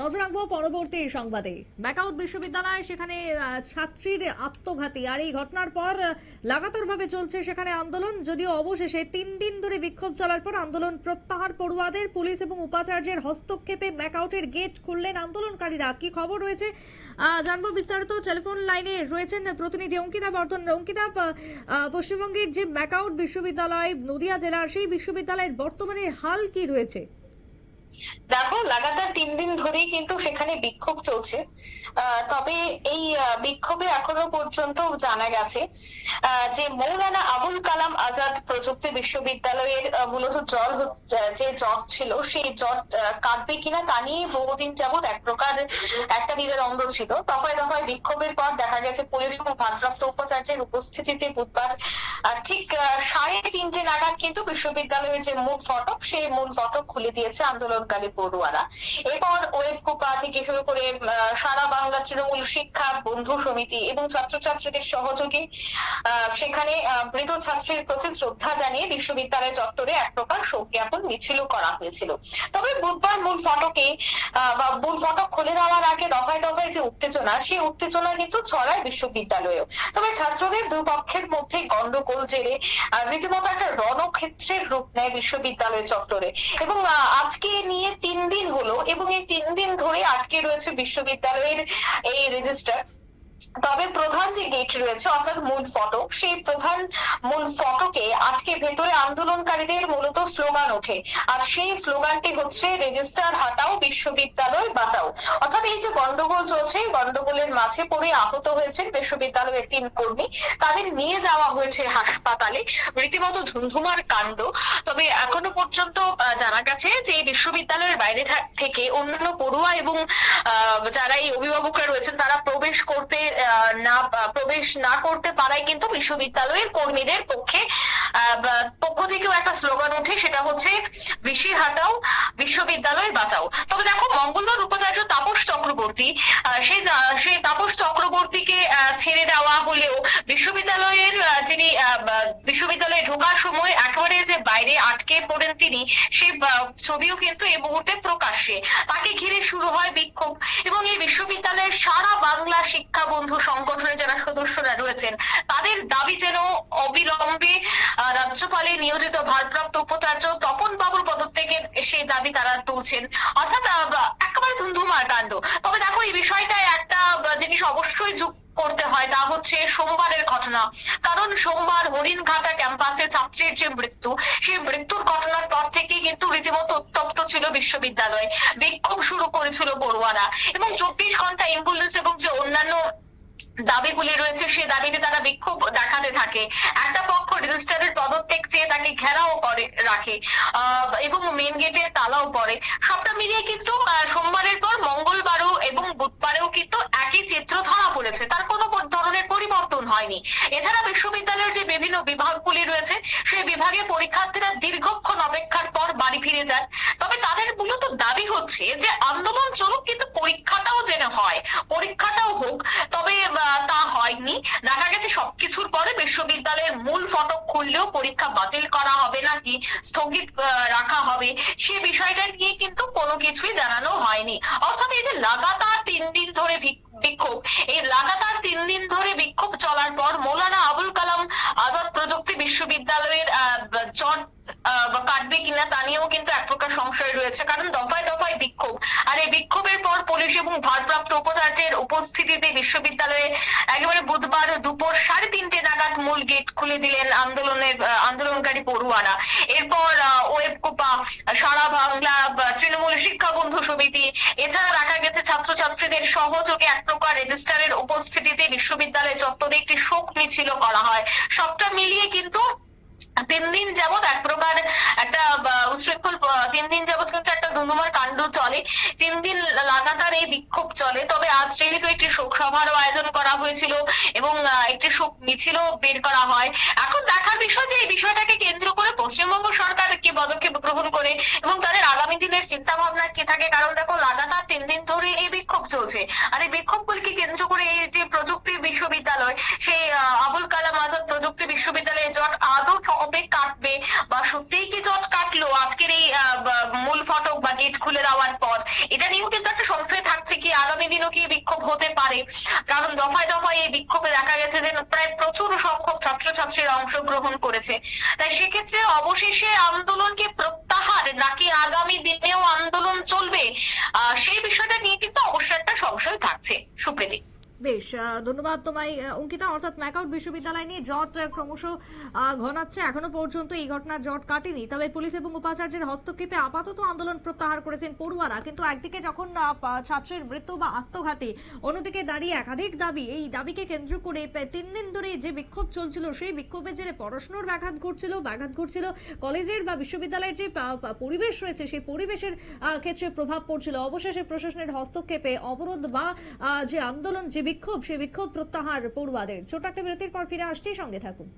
নজর রাখব পরবর্তী সংবাদে। ব্যাকআউট বিশ্ববিদ্যালয় সেখানে ছাত্রীর আত্মঘাতী। আর এই ঘটনার পর আহ, লাগাতারভাবে চলছে সেখানে আন্দোলন যদিও অবশেষে তিন দিন ধরে বিক্ষোভ চলার পর আন্দোলন প্রত্যাহার। পড়ুয়াদের পুলিশ এবং উপাচার্যের হস্তক্ষেপে ব্যাকআউটের গেট খুললেন আন্দোলনকারীরা। কি খবর রয়েছে? জানব বিস্তারিত। টেলিফোন লাইনে রয়েছেন প্রতিনিধি অঙ্কিতা বর্তন অঙ্কিতা পশ্চিমবঙ্গের যে ব্যাকআউট বিশ্ববিদ্যালয় নদিয়া জেলার সেই বিশ্ববিদ্যালয়ের বর্তমানে হাল কি রয়েছে? দেখো, লাগাতার তিন দিন ধরেই কিন্তু সেখানে বিক্ষোভ চলছে। তবে এই বিক্ষোভে এখনও পর্যন্ত জানা গেছে যে মৌলানা আবুল কালাম আজাদ প্রযুক্তি বিশ্ববিদ্যালয়ের মূলত জল যে জট ছিল, সেই জট কাটবে কিনা তা নিয়ে বহুদিন যাবৎ এক প্রকার একটা দ্বিধাদ্বন্দ্ব ছিল। দফায় দফায় বিক্ষোভের পর দেখা গেছে পুলিশ এবং ভারপ্রাপ্ত উপাচার্যের উপস্থিতিতে বুধবার ঠিক সাড়ে তিনটে নাগাদ কিন্তু বিশ্ববিদ্যালয়ের যে মূল ফটক, সেই মূল ফটক খুলে দিয়েছে আন্দোলনকারী পড়ুয়ারা। এরপর ওয়েব কোপা থেকে শুরু করে সারা বাংলা তৃণমূল শিক্ষা, বন্ধু সমিতি এবং ছাত্রছাত্রীদের সহযোগে সেখানে মৃত ছাত্রীর প্রতি শ্রদ্ধা জানিয়ে বিশ্ববিদ্যালয় চত্বরে এক প্রকার শোক জ্ঞাপন মিছিলও করা হয়েছিল। তবে বুধবার মূল ফটকে বা মূল ফটক খুলে দেওয়ার আগে দফায় দফায় যে উত্তেজনা, সেই উত্তেজনা কিন্তু ছড়ায় বিশ্ববিদ্যালয়েও। তবে ছাত্রদের দুপক্ষের মধ্যে গন্ডগোল জেরে রীতিমতো একটা রণক্ষেত্রের রূপ নেয় বিশ্ববিদ্যালয় চত্বরে। এবং আজকে নিয়ে তিন দিন হলো, এবং এই তিন দিন ধরে আটকে রয়েছে বিশ্ববিদ্যালয়ের এই রেজিস্টার। তবে প্রধান যে গেট রয়েছে, অর্থাৎ মূল ফটক সেই প্রধান মূল ফটকে আজকে ভেতরে আন্দোলনকারীদের মূলত স্লোগান ওঠে। আর সেই স্লোগানটি হচ্ছে, রেজিস্টার হাটাও, বিশ্ববিদ্যালয় বাঁচাও। অর্থাৎ এই যে গন্ডগোল চলছে গন্ডগোলের মাঝে পড়ে আহত হয়েছেন বিশ্ববিদ্যালয়ের তিন কর্মী। তাদের নিয়ে যাওয়া হয়েছে হাসপাতালে। রীতিমতো ধুমধুমার কাণ্ড। তবে এখনও পর্যন্ত জানা গেছে যে বিশ্ববিদ্যালয়ের বাইরে থেকে অন্যান্য পড়ুয়া এবং যারা এই অভিভাবকরা রয়েছেন, তারা প্রবেশ করতে না, প্রবেশ না করতে পারায় কিন্তু বিশ্ববিদ্যালয়ের কর্মীদের পক্ষে পক্ষ থেকেও একটা স্লোগান ওঠে, সেটা হচ্ছে বিশি হাটাও বিশ্ববিদ্যালয় বাঁচাও। তবে দেখো, মঙ্গলবার উপাচার্য তাপস চক্রবর্তী সেই সেই তাপস চক্রবর্তীকে ছেড়ে দেওয়া হলেও বিশ্ববিদ্যালয়ের যিনি বিশ্ববিদ্যালয়ে ঢোকার সময় একেবারে যে বাইরে আটকে পড়েন তিনি সেই ছবিও কিন্তু এই মুহূর্তে প্রকাশ্যে। তাকে ঘিরে শুরু হয় বিক্ষোভ। এবং এই বিশ্ববিদ্যালয়ের সারা বাংলা শিক্ষা বন্ধু সংগঠনের যারা সদস্যরা রয়েছেন। তাদের দাবি যেন অবিলম্বে রাজ্যপালে নিয়োজিত ভারপ্রাপ্ত উপাচার্য তপন বাবুর পদত্যাগের সেই দাবি তারা তুলছেন। অর্থাৎ একেবারে ধুমধুমার কাণ্ড। তবে দেখো, এই বিষয়টায় একটা জিনিস অবশ্যই যোগ করতে হয়, তা হচ্ছে সোমবারের ঘটনা। কারণ সোমবার হরিণঘাটা ক্যাম্পাসে ছাত্রীর যে মৃত্যু, সেই মৃত্যুর ঘটনার পর থেকেই কিন্তু রীতিমতো উত্তপ্ত ছিল বিশ্ববিদ্যালয়। বিক্ষোভ শুরু করেছিল পড়ুয়ারা এবং চব্বিশ ঘণ্টা অ্যাম্বুলেন্স এবং যে অন্যান্য দাবিগুলি রয়েছে সেই দাবিতে তারা বিক্ষোভ দেখাতে থাকে। একটা পক্ষ রেজিস্ট্রারের পদত্যাগ চেয়ে তাকে ঘেরাও করে, রাখে এবং মেন গেটে তালাও পড়ে। সবটা মিলিয়ে কিন্তু সোমবারের পর মঙ্গলবারও এবং বুধবারেও কিন্তু একই চিত্র ধরা পড়েছে। তার কোনো ধরনের পরিবর্তন হয়নি। এছাড়া বিশ্ববিদ্যালয়ের যে বিভিন্ন বিভাগগুলি রয়েছে, সেই বিভাগে পরীক্ষার্থীরা দীর্ঘক্ষণ অপেক্ষার পর বাড়ি ফিরে যান। তবে তাদের মূলত দাবি হচ্ছে যে, আন্দোলন চলুক কিন্তু পরীক্ষাটাও যেন হয় পরীক্ষাটাও হোক তবে আহ, তা হয়নি দেখা গেছে সবকিছুর পরে বিশ্ববিদ্যালয়ের খুললেও পরীক্ষা বাতিল করা হবে নাকি, স্থগিত রাখা হবে, সে বিষয়টা নিয়ে কিন্তু কোনো কিছুই জানানো হয়নি। অর্থাৎ এই যে লাগাতার তিন দিন ধরে বিক্ষোভ, এই লাগাতার তিন দিন ধরে বিক্ষোভ চলার পর মৌলানা আবুল কালাম আজাদ প্রযুক্তি বিশ্ববিদ্যালয়ের জট কাটবে কিনা তা নিয়েও কিন্তু এক প্রকার সংশয় রয়েছে। কারণ দফায় দফায় বিক্ষোভ আর এই বিক্ষোভের পর এবং ভারপ্রাপ্ত উপাচার্যের উপস্থিতিতে বিশ্ববিদ্যালয়ে একেবারে বুধবার দুপুর সাড়ে তিনটে নাগাদ মূল গেট খুলে দিলেন আন্দোলনের আন্দোলনকারী পড়ুয়ারা। এরপর ওয়েব কোপা, সারা বাংলা তৃণমূল শিক্ষা বন্ধু সমিতি, এছাড়া রাখা গেছে ছাত্রছাত্রীদের সহযোগে এক প্রকার রেজিস্ট্রারের উপস্থিতিতে বিশ্ববিদ্যালয় চত্বরে একটি শোক মিছিল করা হয়। সবটা মিলিয়ে কিন্তু তিন দিন যাবত এক প্রকার একটা আহ, উচ্ছৃঙ্খল আহ, তিন দিন যাবত ধুমধুমার কাণ্ড চলে। তিন দিন লাগাতার এই বিক্ষোভ চলে। তবে আজ যেহেতু একটি শোক সভারও আয়োজন করা হয়েছিল এবং একটি শোক মিছিলও বের করা হয়, এখন দেখার বিষয় যে এই বিষয়টাকে কেন্দ্র করে পশ্চিমবঙ্গ সরকার কি পদক্ষেপ গ্রহণ করে এবং তাদের আগামী দিনের চিন্তা ভাবনা কি থাকে? কারণ দেখো, লাগাতার তিন দিন ধরে এই বিক্ষোভ চলছে। আর এই বিক্ষোভগুলিকে কেন্দ্র করে এই যে প্রযুক্তি বিশ্ববিদ্যালয়, সেই আবুল কালাম আজাদ প্রযুক্তি বিশ্ববিদ্যালয়ে জট আদৌ কবে কাটবে বা সত্যিই কি জট কাটলো? আজকের এই মূল ফটক বা গেট খুলে দেওয়ার পর এটা নিয়েও কিন্তু একটা সংশয় থাকছে কি আগামী দিনও কি বিক্ষোভ হতে পারে। কারণ দফায় দফায় এই বিক্ষোভে দেখা গেছে যে প্রায় প্রচুর সংখ্যক ছাত্রছাত্রীরা অংশগ্রহণ করেছে। তাই সেক্ষেত্রে অবশেষে আন্দোলনকে প্রত্যাহার নাকি আগামী দিনেও আন্দোলন চলবে সেই বিষয়টা নিয়ে কিন্তু অবশ্য একটা সংশয় থাকছে। সুপ্রীতি। বেশ ধন্যবাদ তোমায় অঙ্কিতা। অর্থাৎ ম্যাকাউট বিশ্ববিদ্যালয় নিয়ে জট ক্রমশ ঘনাচ্ছে। এখনও পর্যন্ত এই ঘটনার জট কাটেনি। তবে পুলিশ এবং উপাচার্যের হস্তক্ষেপে আপাতত আন্দোলন প্রত্যাহার করেছেন পড়ুয়ারা। কিন্তু একদিকে যখন ছাত্রের মৃত্যু বা আত্মঘাতী, অন্যদিকে দাঁড়িয়ে একাধিক দাবি, এই দাবিকে কেন্দ্র করে তিন দিন ধরে যে বিক্ষোভ চলছিল, সেই বিক্ষোভের জেরে পড়াশোনার ব্যাঘাত ঘটছিল ব্যাঘাত ঘটছিল। কলেজের বা বিশ্ববিদ্যালয়ের যে পরিবেশ রয়েছে, সেই পরিবেশের ক্ষেত্রে প্রভাব পড়ছিল। অবশেষে প্রশাসনের হস্তক্ষেপে অবরোধ বা যে আন্দোলন, যে বিক্ষোভ সেই বিক্ষোভ প্রত্যাহার পড়ুয়াদের। ছোট একটা বিরতির পর ফিরে আসছি সঙ্গে থাকুন।